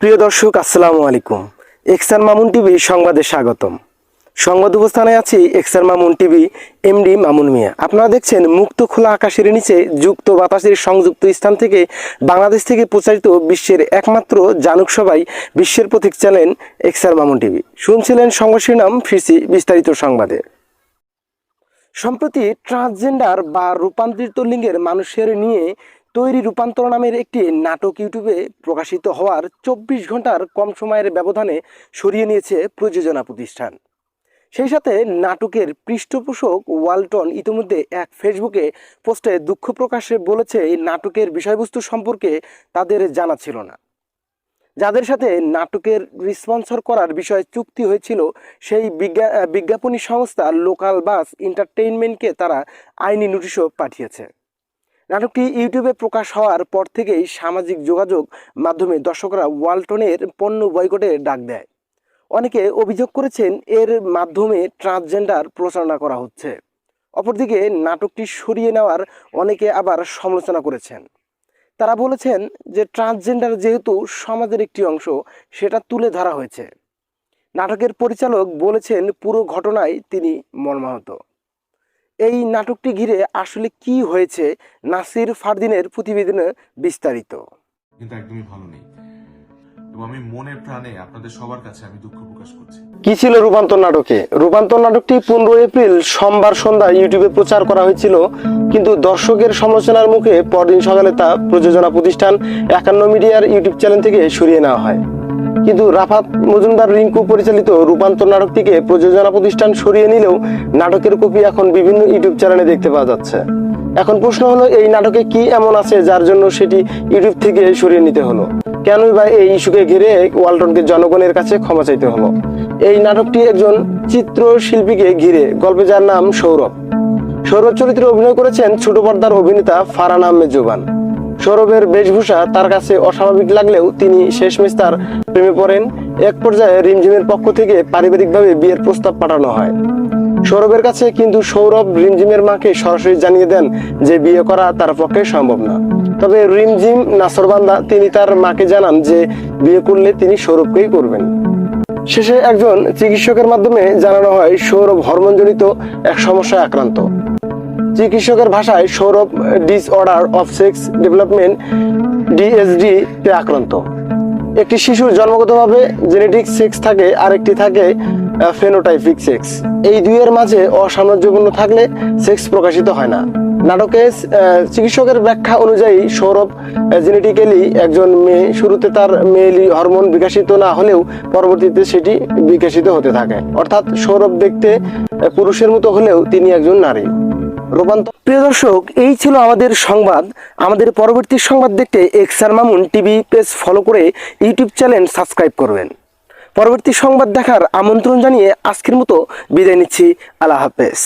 প্রিয় দর্শক, আসসালামু আলাইকুম। এক্সার মামুন টিভি সংবাদে স্বাগতম। সংবাদ উপস্থানে আছি এক্সার মামুন টিভি এমডি মামুন মিয়া। আপনারা দেখছেন মুক্ত খোলা আকাশের নিচে যুক্ত বাতাসের সংযুক্ত স্থান থেকে বাংলাদেশ থেকে প্রচারিত বিশ্বের একমাত্র জানুক সবাই বিশ্বের প্রতীক চ্যানেল এক্সার মামুন টিভি। শুনছিলেন সংবাদ শিরোনাম ফিরছি বিস্তারিত সংবাদে। সম্প্রতি ট্রান্সজেন্ডার বা রূপান্তরিত লিঙ্গের মানুষের নিয়ে তৈরি রূপান্তর নামের একটি নাটক ইউটিউবে প্রকাশিত হওয়ার চব্বিশ ঘণ্টার কম সময়ের ব্যবধানে সরিয়ে নিয়েছে প্রযোজনা প্রতিষ্ঠান। সেই সাথে নাটকের পৃষ্ঠপোষক ওয়ালটন ইতিমধ্যে এক ফেসবুকে পোস্টে দুঃখ প্রকাশে বলেছে এই নাটকের বিষয়বস্তু সম্পর্কে তাদের জানা ছিল না। যাদের সাথে নাটকের রিসপন্সর করার বিষয়ে চুক্তি হয়েছিল, সেই বিজ্ঞা, বিজ্ঞাপনী সংস্থা লোকাল বাস এন্টারটেইনমেন্টকে তারা আইনি নোটিশও পাঠিয়েছে। নাটকটি ইউটিউবে প্রকাশ হওয়ার পর থেকেই সামাজিক যোগাযোগ মাধ্যমে দর্শকরা ওয়ালটনের পণ্য বয়কটের ডাক দেয়। অনেকে অভিযোগ করেছেন এর মাধ্যমে ট্রান্সজেন্ডার প্রচারণা করা হচ্ছে। অপরদিকে নাটকটি সরিয়ে নেওয়ার অনেকে আবার সমালোচনা করেছেন। তারা বলেছেন যে ট্রান্সজেন্ডার যেহেতু সমাজের একটি অংশ, সেটা তুলে ধরা হয়েছে। নাটকের পরিচালক বলেছেন পুরো ঘটনায় তিনি মর্মাহত। এই নাটকটি ঘিরে আসলে কি হয়েছে নাসির ফারদিনের প্রতিবেদনে বিস্তারিত। কিন্তু একদমই ভালো নেই। আমি মনে প্রাণে আপনাদের সবার কাছে আমি দুঃখ প্রকাশ করছি। কি ছিল রূপান্তর নাটকে? রূপান্তর নাটকটি পনেরো এপ্রিল সোমবার সন্ধ্যা ইউটিউবে প্রচার করা হয়েছিল কিন্তু দর্শকের সমালোচনার মুখে পরদিন সকালে তা প্রযোজনা প্রতিষ্ঠান একান্ন মিডিয়ার ইউটিউব চ্যানেল থেকে সরিয়ে নেওয়া হয়। কিন্তু রাফাত মজুমদার রিঙ্কু পরিচালিত রূপান্তর নাটকটিকে প্রযোজনা প্রতিষ্ঠান সরিয়ে নিলেও নাটকের কপি এখন বিভিন্ন ইউটিউব চ্যানেলে দেখতে পাওয়া যাচ্ছে। এখন প্রশ্ন হলো, এই নাটকে কি এমন আছে যার জন্য সেটি ইউটিউব থেকে সরিয়ে নিতে হলো? কেনই বা এই ইস্যুকে ঘিরে ওয়ালটনকে জনগণের কাছে ক্ষমা চাইতে হলো? এই নাটকটি একজন চিত্রশিল্পীকে ঘিরে, গল্পে যার নাম সৌরভ। সৌরভ চরিত্রে অভিনয় করেছেন ছোট পর্দার অভিনেতা ফারান আহমেদ জোবান সৌরভের বেশভূষা তার কাছে অস্বাভাবিক লাগলেও তিনি শেষমেশ তার প্রেমে পড়েন। এক পর্যায়ে রিমঝিমের পক্ষ থেকে পারিবারিকভাবে বিয়ের প্রস্তাব পাঠানো হয়। সৌরভের কাছে কিন্তু সৌরভ রিমঝিমের মাকে সরাসরি জানিয়ে দেন যে বিয়ে করা তার পক্ষে সম্ভব না। তবে রিমঝিম নাসরবান্দা তিনি তার মাকে জানান যে বিয়ে করলে তিনি সৌরভকেই করবেন। শেষে একজন চিকিৎসকের মাধ্যমে জানানো হয় সৌরভ হরমোনজনিত এক সমস্যায় আক্রান্ত। চিকিৎসকের ভাষায় Sourav disorder of sex development DSD তে আক্রান্ত। একটি শিশুর জন্মগতভাবে জেনেটিক সেক্স থাকে, আরেকটি থাকে ফেনোটাইপিক সেক্স এই দুইয়ের মাঝে অসামঞ্জস্যপূর্ণ থাকলে সেক্স প্রকাশিত হয় না। নাটকে চিকিৎসকের ব্যাখ্যা অনুযায়ী সৌরভ জেনেটিক্যালি একজন মেয়ে, শুরুতে তার মেয়েলি হরমোন বিকাশিত না হলেও পরবর্তীতে সেটি বিকশিত হতে থাকে। অর্থাৎ সৌরভ দেখতে পুরুষের মতো হলেও তিনি একজন নারী। রূপান্তর প্রিয় দর্শক, এই ছিল আমাদের সংবাদ। আমাদের পরবর্তী সংবাদ দেখতে এক্সার মামুন টিভি পেজ ফলো করে ইউটিউব চ্যানেল সাবস্ক্রাইব করবেন। পরবর্তী সংবাদ দেখার আমন্ত্রণ জানিয়ে আজকের মতো বিদায় নিচ্ছি। আল্লাহ হাফেজ।